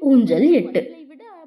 ஊஞ்சல் எட்டு.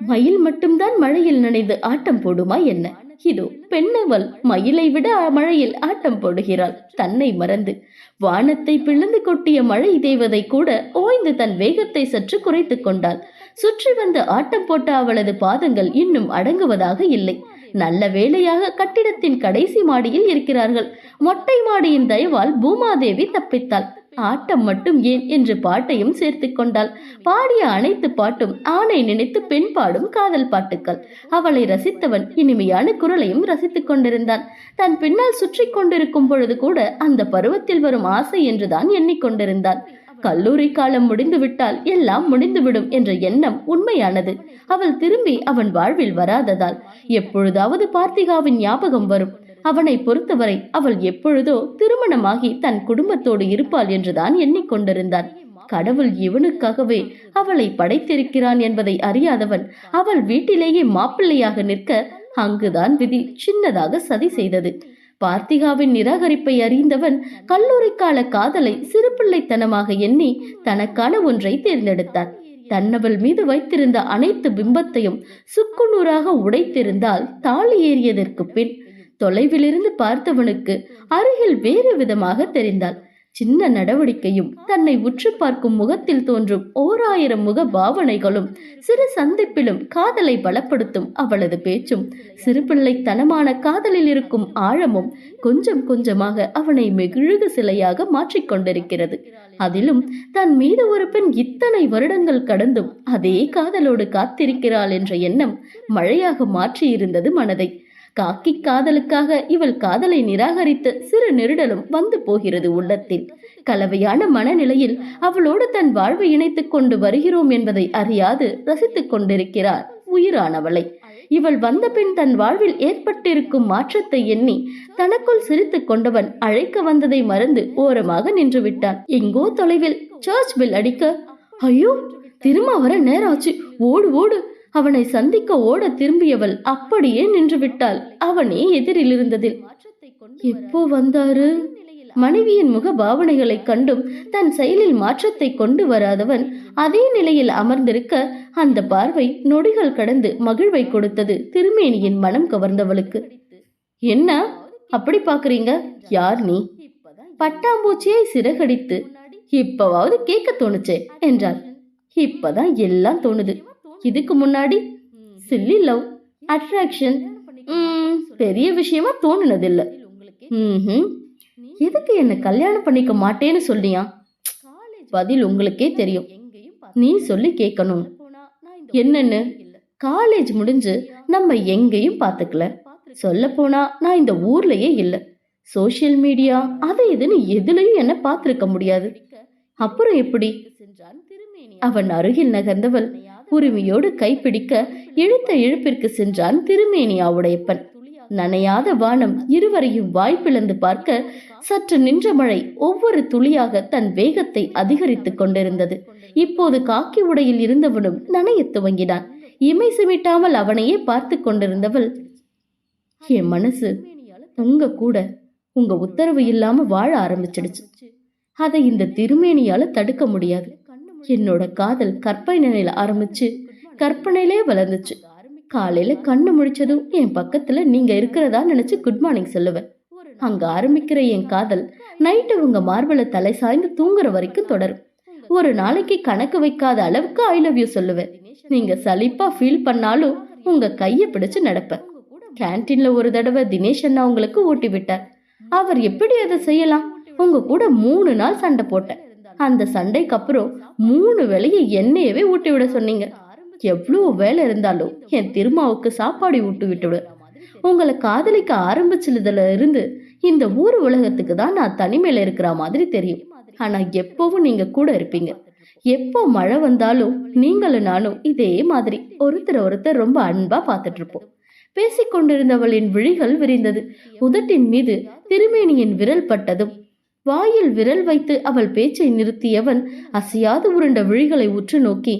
மயில் மட்டும்தான் மழையில் நனைந்து ஆட்டம் போடுமா என்ன? இதோ பெண்ணவள் மயிலை விட மழையில் ஆட்டம் போடுகிறாள். தன்னை மறந்து வானத்தை பிளந்து கொட்டிய மழை தேவதை கூட ஓய்ந்து தன் வேகத்தை சற்று குறைத்துக் கொண்டாள். சுற்றி வந்து ஆட்டம் போட்ட அவளது பாதங்கள் இன்னும் அடங்குவதாக இல்லை. நல்ல வேளையாக கட்டிடத்தின் கடைசி மாடியில் இருக்கிறார்கள். மொட்டை மாடியின் தயவால் பூமாதேவி தப்பித்தாள். ஆட்டம் மட்டும் ஏன் என்று பாட்டையும் சேர்த்து கொண்டாள். பாடிய அனைத்து பாட்டும் ஆணை நினைத்து பெண் பாடும் காதல் பாட்டுக்கள். அவளை ரசித்தவன் இனிமையான குரலையும் ரசித்துக் கொண்டிருந்தான். தன் பின்னால் சுற்றி கொண்டிருக்கும் பொழுது கூட அந்த பருவத்தில் வரும் ஆசை என்றுதான் எண்ணிக்கொண்டிருந்தான். கல்லூரி காலம் முடிந்துவிட்டால் எல்லாம் முடிந்துவிடும் என்ற எண்ணம் உண்மையானது. அவள் திரும்பி அவன் வாழ்வில் வராததால். எப்பொழுதாவது பார்த்திகாவின் ஞாபகம் வரும். அவனை பொறுத்தவரை அவள் எப்பொழுதோ திருமணமாகி தன் குடும்பத்தோடு இருப்பாள் என்றுதான் எண்ணிக்கொண்டிருந்தான். கடவுள் இவனுக்காகவே அவளை படைத்திருக்கிறான் என்பதை அறியாதவன் அவள் வீட்டிலேயே மாப்பிள்ளையாக நிற்க அங்குதான் விதி சின்னதாக சதி செய்தது. பார்த்திகாவின் நிராகரிப்பை அறிந்தவன் கல்லூரி கால காதலை சிறுபிள்ளைத்தனமாக எண்ணி தனக்கான ஒன்றை தேர்ந்தெடுத்தான். தன்னவள் மீது வைத்திருந்த அனைத்து பிம்பத்தையும் சுக்குநூறாக உடைத்திருந்தால் தாலி ஏறியதற்கு பின் தொலைவிலிருந்து பார்த்தவனுக்கு அருகில் வேறு விதமாக தெரிந்தாள். சின்ன நடவடிக்கையும் தன்னை உற்று பார்க்கும் முகத்தில் தோன்றும் ஓர் ஆயிரம் முக பாவனைகளும் சிறு சந்திப்பிலும் காதலை பலப்படுத்தும் அவளது பேச்சும் சிறுபிள்ளைத்தனமான காதலில் இருக்கும் ஆழமும் கொஞ்சம் கொஞ்சமாக அவனை மெகிழுகு சிலையாக மாற்றிக்கொண்டிருக்கிறது அதிலும் தன் மீது ஒரு பெண் இத்தனை வருடங்கள் கடந்தும் அதே காதலோடு காத்திருக்கிறாள் என்ற எண்ணம் மழையாக மாற்றியிருந்தது மனதை. காக்கி காதலுக்காக இவள் காதலை நிராகரித்த சிறு நெருடலும் வந்து போகிறது உள்ளத்தில். கலவையான மனநிலையில் அவளோடு தன் வாழ்வை இணைத்துக் கொண்டு வருகிறோம் என்பதை அறியாது ரசித்துக் கொண்டிருக்கிறார் உயிரானவளை. இவள் வந்த பின் தன் வாழ்வில் ஏற்பட்டிருக்கும் மாற்றத்தை எண்ணி தனக்குள் சிரித்துக் கொண்டவன் அழைக்க வந்ததை மறந்து ஓரமாக நின்று விட்டான் எங்கோ தொலைவில் சர்ச் பில் அடிக்க ஐயோ திரும்ப வர நேராச்சு. ஓடு ஓடு. அவனை சந்திக்க ஓட திரும்பியவள் அப்படியே நின்று விட்டாள் அவனே எதிரில் இருந்ததில் எப்போ வந்தாரு? மனைவியின் முக பாவனைகளைக் கண்டும் தன் செயலில் மாற்றத்தை கொண்டு வராதவன் அதே நிலையில் அமர்ந்திருக்க அந்த பார்வை நொடிகள் கடந்து மகிழ்வை கொடுத்தது திருமேனியின் மனம் கவர்ந்தவளுக்கு. என்ன? அப்படி பாக்குறீங்க யார் நீ? பட்டாம்பூச்சியை சிறகடித்து இப்பவாவது கேட்க தோணுச்சே என்றாள். இப்பதான் எல்லாம் தோணுது. இதுக்கு முன்னாடி சில்லி லவ் அட்ராக்ஷன் பெரிய விஷயமா தோணுனதில்ல. ம்ஹும். எதுக்கு என்ன கல்யாணம் பண்ணிக்க மாட்டேன்னு சொல்லியா? பதில் உங்களுக்கே தெரியும். நீ சொல்லி கேட்கணும் என்னன்னு? காலேஜ் முடிஞ்சு நம்ம எங்கேயும் பார்த்துக்கல சொல்ல போனா நான் இந்த ஊர்லயே இல்ல. சோஷியல் மீடியா அது இதுன்னு எதுலயும் என்ன பார்த்துருக்க முடியாது. அப்புறம் எப்படி? அவன் அருகில் நகர்ந்தவள். உரிமையோடு கைப்பிடிக்க இழுத்த இழுப்பிற்கு சென்றான் திருமேனியா உடையப்பன் நனையாத வானம் இருவரையும் வாய்ப்பிழந்து பார்க்க சற்று நின்ற மழை ஒவ்வொரு துளியாக தன் வேகத்தை அதிகரித்துக் கொண்டிருந்தது. இப்போது காக்கி உடையில் இருந்தவனும் நனையத் துவங்கினான். இமை சிமிட்டாமல் அவனையே பார்த்து கொண்டிருந்தவள் என் மனசு உங்க கூட உங்க உத்தரவு இல்லாம வாழ ஆரம்பிச்சிடுச்சு. அதை இந்த திருமேனியால தடுக்க முடியாது. என்னோட காதல் கற்பனையில ஆரம்பிச்சு கற்பனையிலே வளர்ந்துச்சு. காலையில கண்ணு முழிச்சதும் என் பக்கத்துல நீங்க இருக்கிறதா நினைச்சு குட் மார்னிங் சொல்லுவேன். அங்க ஆரம்பிக்கிற என் காதல் நைட்டு உங்க மார்பல தலை சாய்ந்து தூங்குற வரைக்கும் தொடரும். ஒரு நாளைக்கு கணக்கு வைக்காத அளவுக்கு ஐ லவ் யூ சொல்லுவேன். நீங்க சலிப்பா ஃபீல் பண்ணாலும் உங்க கைய பிடிச்சு நடப்பேன். கேன்டீன்ல ஒரு தடவை தினேஷ் அண்ணா உங்களுக்கு ஊட்டி விட்டார். அவர் எப்படி அதை செய்யலாம்? உங்க கூட மூணு நாள் சண்டை போட்டேன். அந்த சண்டைக்கு அப்புறம் மூணு வேளையை என்னையவே ஊட்டி விட சொன்னீங்க. எவ்வளவு வேலை இருந்தாலும் என் திருமாவுக்கு சாப்பாடு ஊட்டி விட்டுவிடு உங்களை காதலிக்க ஆரம்பிச்சதுல இருந்து இந்த ஊர் உலகத்துக்கு தான் நான் தனிமையில இருக்கிற மாதிரி தெரியும். ஆனா எப்பவும் நீங்க கூட இருப்பீங்க. எப்போ மழை வந்தாலும் நீங்களும் நானும் இதே மாதிரி ஒருத்தர் ஒருத்தர் ரொம்ப அன்பா பார்த்துட்டு இருப்போம். பேசிக்கொண்டிருந்தவளின் விழிகள் விரிந்தது. உதட்டின் மீது திருமேனியின் விரல் பட்டதும் வாயில் விரல் வைத்து அவள் பேச்சை நிறுத்தியவன் அசையாது உருண்ட விழிகளை உற்று நோக்கி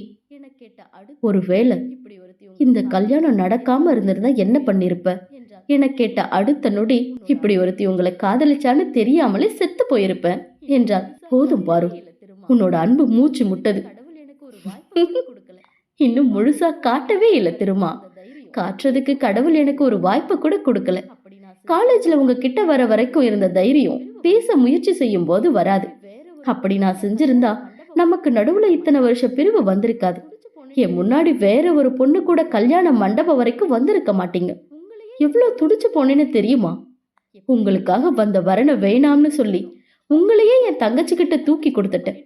ஒருவேளை இந்த கல்யாணம் நடக்காம இருந்திருந்தா என்ன பண்ணிருப்ப? என கேட்ட அடுத்த நொடி இப்படி ஒருத்தி உங்களை காதலிச்சான்னு தெரியாமலே செத்து போயிருப்பேன் என்றாள். போதும் பாரு உன்னோட அன்பு மூச்சு முட்டது. இன்னும் முழுசா காட்டவே இல்லை திருமா. காட்டுறதுக்கு கடவுள் எனக்கு ஒரு வாய்ப்பு கூட கொடுக்கல. காலேஜ்ல உங்க கிட்ட வர வரைக்கும் இருந்த தைரியம் பேச முயற்சி செய்யும் போது வராது. அப்படி நான் செஞ்சிருந்தா நமக்கு நடுவுல இத்தனை வருஷ பிரிவு வந்திருக்காது. என் முன்னாடி வேற ஒரு பொண்ணு கூட கல்யாண மண்டபம் வரைக்கும் வந்திருக்க மாட்டீங்க. எவ்வளவு துடிச்சு போனேன்னு தெரியுமா? உங்களுக்காக வந்த வரனை வேணாம்னு சொல்லி உங்களையே என் தங்கச்சிக்கிட்ட தூக்கி கொடுத்துட்டேன்.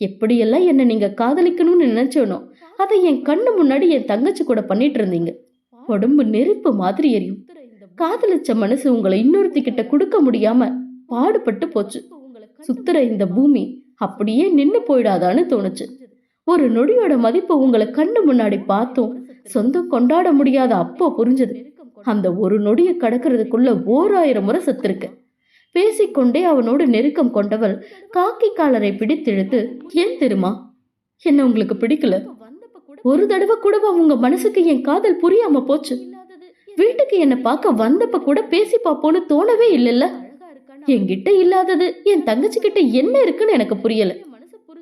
எப்படியெல்லாம் என்ன நீங்க காதலிக்கணும்னு நினைச்சோனோ அதை என் கண்ணு முன்னாடி என் தங்கச்சி கூட பண்ணிட்டு இருந்தீங்க. உடம்பு நெருப்பு மாதிரி எரியும். காதலிச்ச மனசு உங்களை இன்னொருத்திக்கிட்ட கொடுக்க முடியாம பாடுபட்டு போச்சு. சுத்துற இந்த பூமி அப்படியே நின்னு போயிடாதான்னு தோணுச்சு. ஒரு நொடியோட மதிப்பு உங்களை கண்ணு முன்னாடி பார்த்தோம். சொந்தம் கொண்டாட முடியாத அப்போ புரிஞ்சது. அந்த ஒரு நொடியை கடக்கிறதுக்குள்ள ஓராயிரம் முறை செத்திருக்க. பேசிக்கொண்டே அவனோடு நெருக்கம் கொண்டவள் காக்கி காலரை பிடித்திழுத்து ஏன் தெரியுமா? என்ன உங்களுக்கு பிடிக்கல? ஒரு தடவை கூடவா உங்க மனசுக்கு என் காதல் புரியாம போச்சு? வீட்டுக்கு என்ன பார்க்க வந்தப்ப கூட பேசி பாப்போன்னு தோணவே இல்லைல்ல? என்கிட்ட இல்லாதது என் தங்கச்சி கிட்ட என்ன இருக்குன்னு எனக்கு புரியல.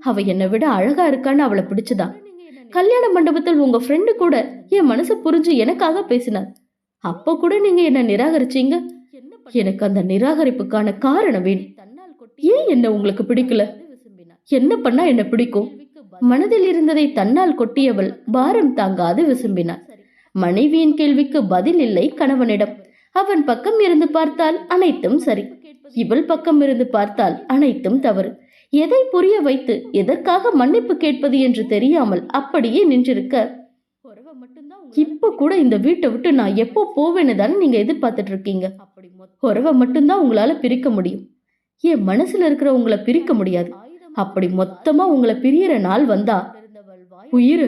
அவ என்னை விட அழகா இருக்கான்னு அவளை பிடிச்சதா? கல்யாண மண்டபத்தில் உங்க ஃப்ரெண்டு கூட என் மனசை புரிஞ்சு எனக்காக பேசினார். அப்ப கூட நீங்க என்ன நிராகரிச்சீங்க? எனக்கு அந்த நிராகரிப்புக்கான காரணம் வேணும். ஏன் என்ன உங்களுக்கு பிடிக்கல? என்ன பண்ணா என்ன பிடிக்கும்? மனதில் இருந்ததை தன்னால் கொட்டியவள் பாரம் தாங்காது விசும்பினாள். மனைவியின் கேள்விக்கு பதில் இல்லை கணவனிடம். அவன் பக்கம் இருந்து பார்த்தால் அனைத்தும் சரி. இவள் பக்கம் இருந்து பார்த்தால் அனைத்தும் தவறு. எதை புரிய வைத்து எதற்காக மன்னிப்பு கேட்பது என்று தெரியாமல் அப்படியே நின்றிருக்க. இப்ப கூட இந்த வீட்டை விட்டு நான் எப்போ போவேன்னு தானே நீங்க எதிர்பார்த்துட்டு இருக்கீங்க உறவை மட்டும்தான் உங்களால பிரிக்க முடியும். என் மனசுல இருக்கிற உங்களை பிரிக்க முடியாது. அப்படி மொத்தமா உங்களை பிரியற நாள் வந்தா உயிர்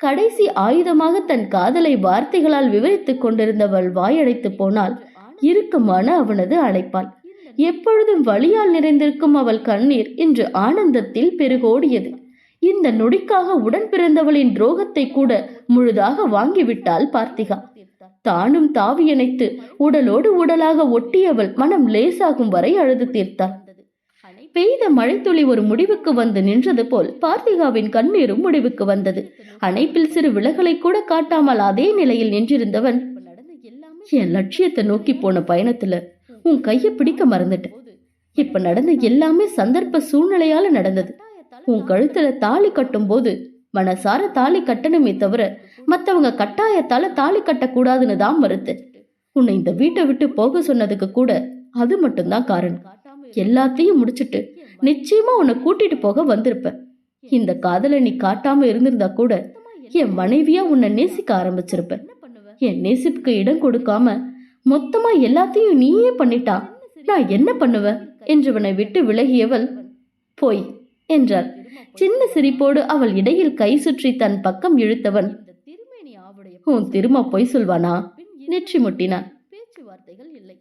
கடைசி ஆயுதமாக தன் காதலை வார்த்தைகளால் விவரித்துக் கொண்டிருந்தவள் வாயடைத்து போனால் இறுக்கமான அவனது அழைப்பாள் எப்பொழுதும் வழியால் நிறைந்திருக்கும் அவள் கண்ணீர் இன்று ஆனந்தத்தில் பெருகோடியது. இந்த நொடிக்காக உடன் பிறந்தவளின் துரோகத்தை கூட முழுதாக வாங்கிவிட்டாள் பார்த்திகா. தானும் தாவியணைத்து உடலோடு உடலாக ஒட்டியவள் மனம் லேசாகும் வரை அழுது தீர்த்தாள். பெய்த மழைத்துளி ஒரு முடிவுக்கு வந்து நின்றது போல் பார்த்திகாவின் கண்ணீரும் முடிவுக்கு வந்தது. அணைப்பில் சிறு விலகலை கூட காட்டாமல் அதே நிலையில் நின்றிருந்தவன் என் லட்சியத்தை நோக்கி போன பயணத்துல உன் கைய பிடிக்க மறந்துட்டேன். இப்ப நடந்த எல்லாமே சந்தர்ப்ப சூழ்நிலையால நடந்தது. உன் கழுத்துல தாலி கட்டும் போது மனசார தாலி கட்டணுமே தவிர மத்தவங்க கட்டாயத்தால தாலி கட்டக்கூடாதுன்னு தான் மறுத்து உன்னை இந்த வீட்டை விட்டு போக சொன்னதுக்கு கூட அது மட்டும்தான் காரணம். எல்லாத்தையும் முடிச்சிட்டு நிச்சயமா உன்னை கூட்டிட்டு போக வந்திருப்ப இந்த காதலை நீ காட்டாம இருந்திருந்தா கூட என் மனைவியா உன்னை நேசிக்க ஆரம்பிச்சிருப்ப என் நேசிப்புக்கு இடம் கொடுக்காம மொத்தமா எல்லாத்தையும் நீயே பண்ணிட்டா நான் என்ன பண்ணுவேன்? என்றவனை விட்டு விலகியவள் போய் என்றாள். சின்ன சிரிப்போடு அவள் இடையில் கை சுற்றி தன் பக்கம் இழுத்தவன் உன் திரும்ப பொய் சொல்வானா? நெற்றி முட்டினான்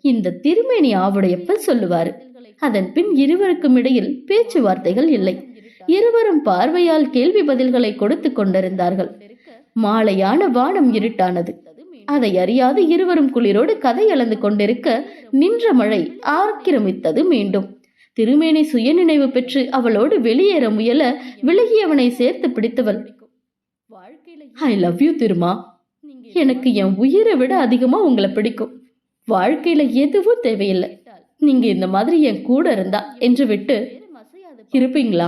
இந்த திருமேனி ஆவுடையப்ப சொல்லுவாரு அதன் பின் இருவருக்கும் இடையில் பேச்சுவார்த்தைகள் இல்லை. இருவரும் பார்வையால் கேள்வி பதில்களை கொடுத்து கொண்டிருந்தார்கள். மாலையான வானம் இருட்டானது. அதை அறியாது இருவரும் குளிரோடு கதை அளந்து கொண்டிருக்க நின்ற மழை ஆக்கிரமித்தது மீண்டும். திருமேனி சுயநினைவு பெற்று அவளோடு வெளியேற முயல விலகியவனை சேர்த்து பிடித்தவள். I love you Thiruma. எனக்கு என் உயிரை விட அதிகமா உங்களை பிடிக்கும். வாழ்க்கையில எதுவும் தேவையில்லை. நீங்க இந்த மாதிரி என் கூட இருந்தா என்று விட்டு இருப்பீங்களா?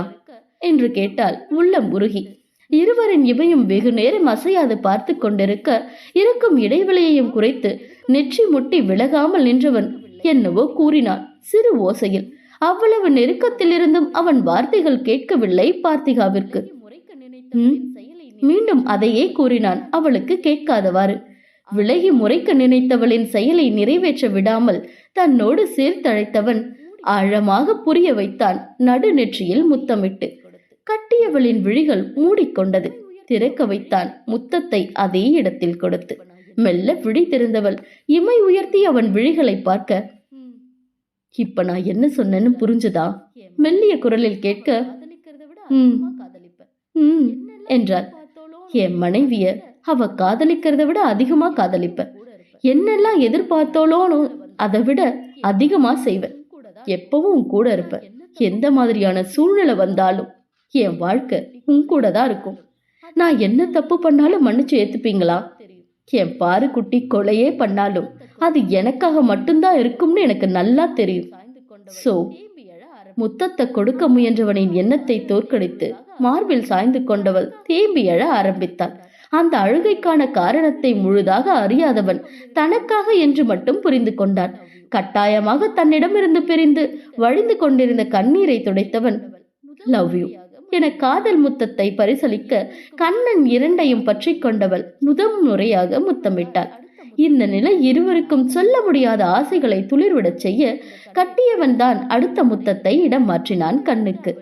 என்று கேட்டால் உள்ளம் உருகி இருவரின் இவையும் வெகு நேரம் அசையாது பார்த்து கொண்டிருக்க இருக்கும் இடைவெளியையும் குறைத்து நெற்றி முட்டி விலகாமல் நின்றவன் என்னவோ கூறினான் சிறு ஓசையில். அவ்வளவு நெருக்கத்திலிருந்தும் அவன் வார்த்தைகள் கேட்கவில்லை பார்த்திகாவிற்கு. மீண்டும் அதையே கூறினான் அவளுக்கு கேட்காதவாறு. விலகி முறைக்க நினைத்தவளின் செயலை நிறைவேற்ற விடாமல் தன்னோடு சேர்த்தழைத்தவன். ஆழமாக புரிய வைத்தான். நடுநெற்றியில் முத்தமிட்டு. கட்டியவளின் விழிகள் மூடிக்கொண்டது. திறக்க வைத்தான். முத்தத்தை அதே இடத்தில் கொடுத்து. மெல்ல விழி திறந்தவள். இமை உயர்த்தி அவன் விழிகளை பார்க்க. இப்ப நான் என்ன சொன்னேன்னு புரிஞ்சுதா? மெல்லிய குரலில் கேட்க. ம். என்றார் என் மனைவிய அவ காதலிக்கிறத விட அதிகமா காதலிப்ப. என்னெல்லாம் எதிர்பார்த்தோளோன்னு அதை விட அதிகமா செய்வேன். எப்பவும் உன் கூட இருப்ப எந்த மாதிரியான சூழ்நிலை வந்தாலும் என் வாழ்க்கை உன் கூட தான் இருக்கும். நான் என்ன தப்பு பண்ணாலும் மன்னிச்சு ஏத்துப்பீங்களா? என் பாரு குட்டி கொலையே பண்ணாலும் அது எனக்காக மட்டும்தான் இருக்கும்னு எனக்கு நல்லா தெரியும். சோ முத்தத்தை கொடுக்க முயன்றவனின் எண்ணத்தை தோற்கடித்து மார்பில் சாய்ந்து கொண்டவள் தேம்பி எழ ஆரம்பித்தாள். அந்த அழுகைக்கான காரணத்தை முழுதாக அறியாதவன் தனக்காக என்று மட்டும் புரிந்து கொண்டான். கட்டாயமாக தன்னிடமிருந்து பிரிந்து வழிந்து கொண்டிருந்த கண்ணீரை துடைத்தவன் லவ் யூ. என காதல் முத்தத்தை பரிசலிக்க கண்ணன் இரண்டையும் பற்றி கொண்டவள் முதல் முறையாக முத்தமிட்டாள். இந்த நிலை இருவருக்கும் சொல்ல முடியாத ஆசைகளை துளிர்விடச் செய்ய கட்டியவன் தான் அடுத்த முத்தத்தை இடம் மாற்றினான் கண்ணுக்கு.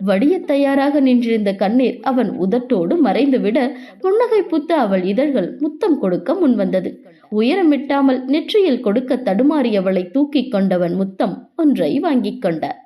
வடிய தயாராக நின்றிருந்த கண்ணீர் அவன் உதட்டோடு மறைந்துவிட புன்னகை புத்த அவள் இதழ்கள் முத்தம் கொடுக்க முன்வந்தது. உயரமிட்டாமல் நெற்றியில் கொடுக்க தடுமாறியவளை தூக்கிக் கொண்டவன் முத்தம் ஒன்றை வாங்கிக் கொண்டார்.